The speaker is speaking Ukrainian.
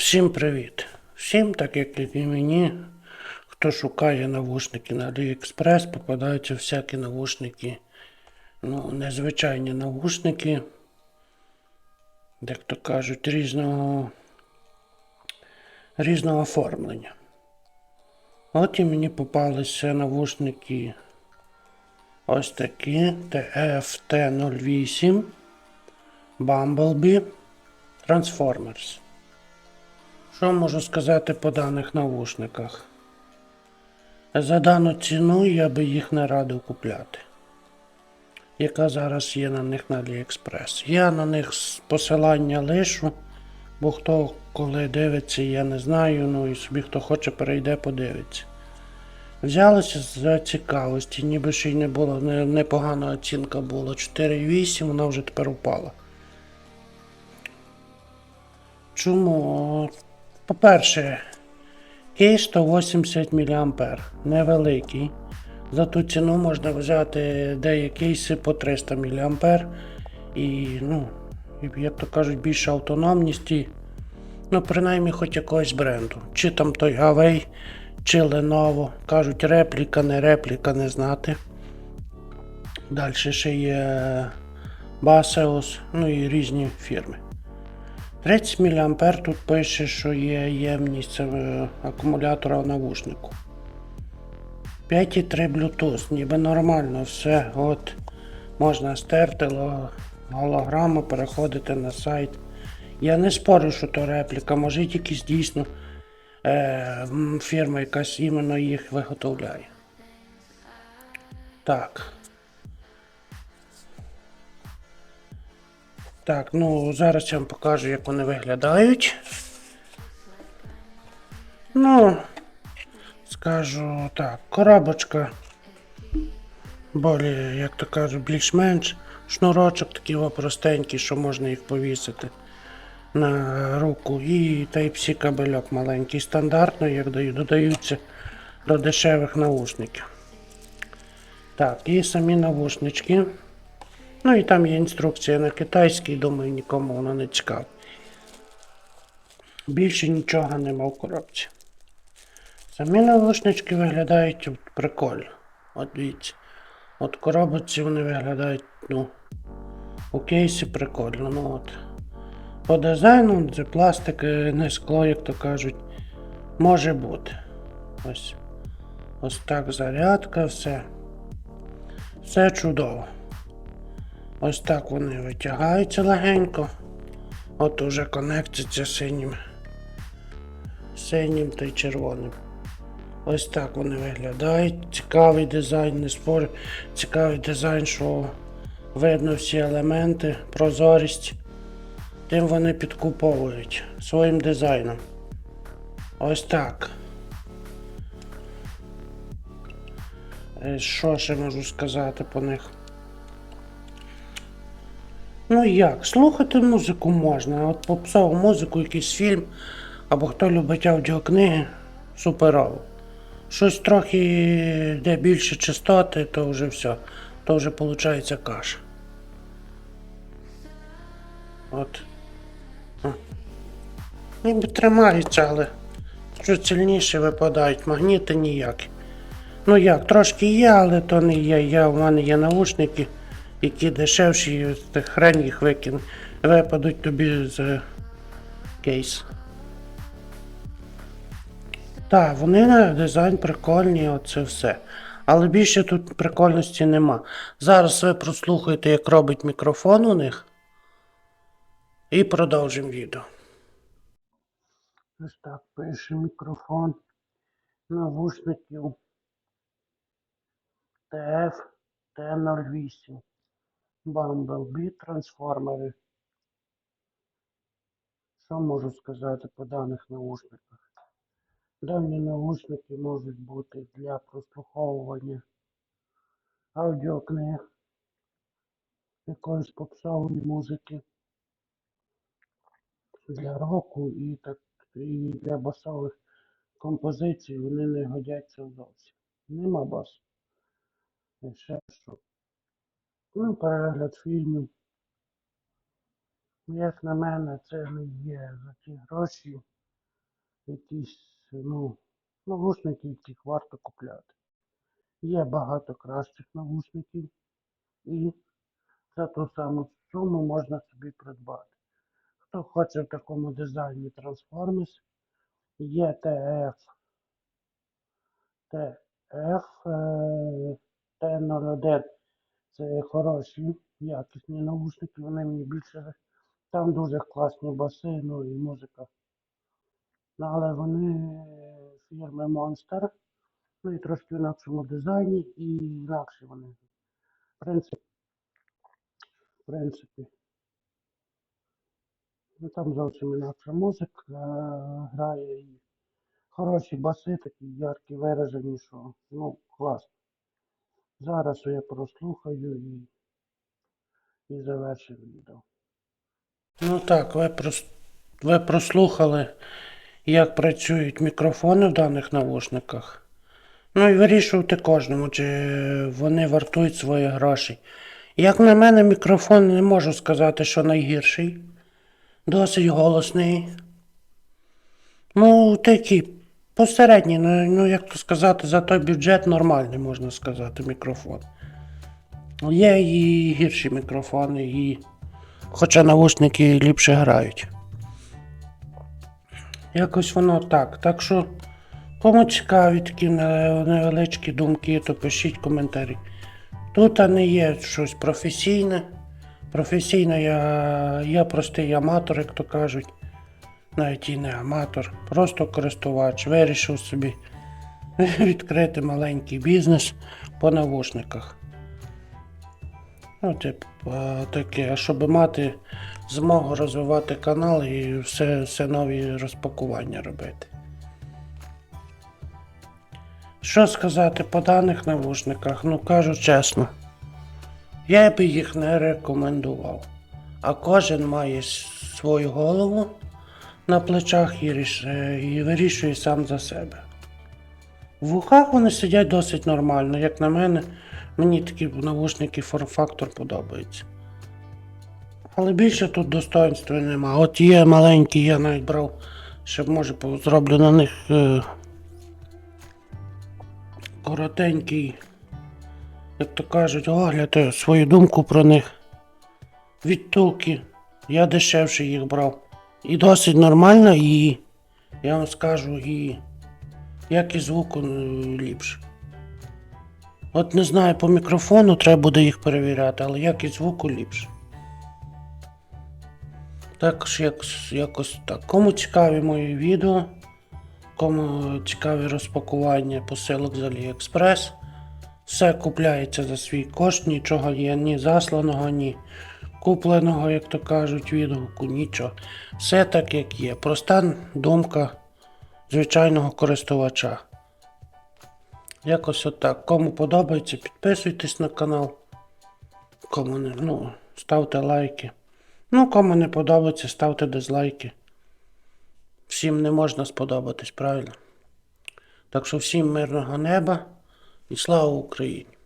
Всім привіт! Всім, так як і мені, хто шукає навушники на AliExpress, попадаються всякі навушники, ну, незвичайні навушники, як то кажуть, різного, різного оформлення. От і мені попалися навушники ось такі TFT08 Bumblebee Transformers. Що можу сказати по даних навушниках? За дану ціну я би їх не радив купляти. Яка зараз є на них на AliExpress. Я на них посилання лишу, бо хто коли дивиться, я не знаю. Ну і собі хто хоче, перейде, подивиться. Взялися за цікавості, ніби ще й не було, не- непогана оцінка була 4,8, вона вже тепер упала. Чому? По-перше, кейс 180 мА, невеликий. За ту ціну можна взяти деякі кейси по 300 мА. І, ну, як то кажуть, більше автономності. Ну, принаймні, хоч якогось бренду. Чи там той Huawei, чи Lenovo. Кажуть, репліка, не репліка, не знати. Далі ще є Baseus, ну і різні фірми. 30 мА тут пише, що є ємність е, акумулятора в навушнику. 5,3 Bluetooth, ніби нормально все. От можна стерти голограму, переходити на сайт. Я не спорю, що то репліка, може якісь дійсно е, фірма якась іменно їх виготовляє. Так. Так, ну зараз я вам покажу, як вони виглядають. Ну, скажу так, коробочка. Болі, як то кажуть, більш-менш. Шнурочок такий простенький, що можна їх повісити на руку. І Type-C кабельок маленький, стандартно, як додаються до дешевих наушників. Так, і самі навушнички. Ну і там є інструкція на китайській, думаю, нікому вона не цікава. Більше нічого нема в коробці. Самі навушнички виглядають прикольно. От дивіться. От коробці вони виглядають, ну, у кейсі прикольно. Ну от. По дизайну це пластик, е, не скло, як то кажуть, може бути. Ось. Ось так зарядка, все. Все чудово. Ось так вони витягаються легенько. От уже конектиться синім. Синім та й червоним. Ось так вони виглядають. Цікавий дизайн, не спорю. Цікавий дизайн, що видно всі елементи, прозорість. Тим вони підкуповують своїм дизайном. Ось так. Е, Що ще можу сказати по них? Ну як, слухати музику можна, а от попсову музику, якийсь фільм, або хто любить аудіокниги, суперово. Щось трохи де більше частоти, то вже все. То вже виходить каша. От. А. Ніби тримається, але що сильніше випадають, магніти ніякі. Ну як, трошки є, але то не є. Я, у мене є наушники, які дешевші, ти хрень їх викине. Випадуть тобі з кейс. Так, вони на дизайн прикольні, оце все. Але більше тут прикольності нема. Зараз ви прослухаєте, як робить мікрофон у них. І продовжимо відео. Ось так пише мікрофон навушників TF T08. Bumblebee трансформери. Що можу сказати по даних наушниках? Дані наушники можуть бути для прослуховування аудіокниг, якоїсь попсової музики, для року і так і для басових композицій вони не годяться зовсім. Нема басу. І ще що. Ну, перегляд фільмів. Як на мене, це не є за ті гроші. якісь, ну, навушники, яких варто купляти. Є багато кращих навушників і за ту саму суму можна собі придбати. Хто хоче в такому дизайні Transformers, є TF, е, T01. Це хороші, якісні навушники, вони мені більше. Там дуже класні баси, ну і музика. Ну, але вони фірми Monster. Ну і трошки в інакшому дизайні і інакші вони. В принципі, в принципі. Ну там зовсім інакша музика е, грає і хороші баси, такі яркі виражені, що ну, класно. Зараз я прослухаю і, і завершив відео. Ну так, ви, прос... ви прослухали, як працюють мікрофони в даних навушниках. Ну і вирішувати кожному, чи вони вартують свої гроші. Як на мене, мікрофон не можу сказати, що найгірший. Досить голосний. Ну, такий посередній, ну, ну як то сказати, за той бюджет нормальний, можна сказати, мікрофон. Є і гірші мікрофони, і... хоча навушники ліпше грають. Якось воно так. Так що, кому цікаві такі невеличкі думки, то пишіть коментарі. Тут не є щось професійне. Професійно я, я простий аматор, як то кажуть. Навіть і не аматор, просто користувач. Вирішив собі відкрити маленький бізнес по навушниках. Ну, а, таке, щоб мати змогу розвивати канал і все, все нові розпакування робити. Що сказати по даних навушниках? Ну кажу чесно, я би їх не рекомендував. А кожен має свою голову на плечах і, ріш- і вирішує сам за себе. В вухах вони сидять досить нормально, як на мене, мені такі навушники форм-фактор подобаються. Але більше тут достоинства нема. От є маленькі, я навіть брав, щоб може зроблю на них е, коротенький, як то кажуть, огляд, е, свою думку про них. Відтулки. Я дешевше їх брав. І досить нормально, і я вам скажу, і якість звуку е, ліпше. От не знаю, по мікрофону треба буде їх перевіряти, але якість звуку ліпше. Також якось, якось так. Кому цікаві мої відео, кому цікаві розпакування посилок з AliExpress, все купляється за свій кошт, нічого є ні засланого, ні купленого, як то кажуть, відгуку, нічого. Все так, як є. Проста думка звичайного користувача. Якось отак. Кому подобається, підписуйтесь на канал. Кому не, ну, ставте лайки. Ну, кому не подобається, ставте дизлайки. Всім не можна сподобатись, правильно? Так що всім мирного неба і слава Україні!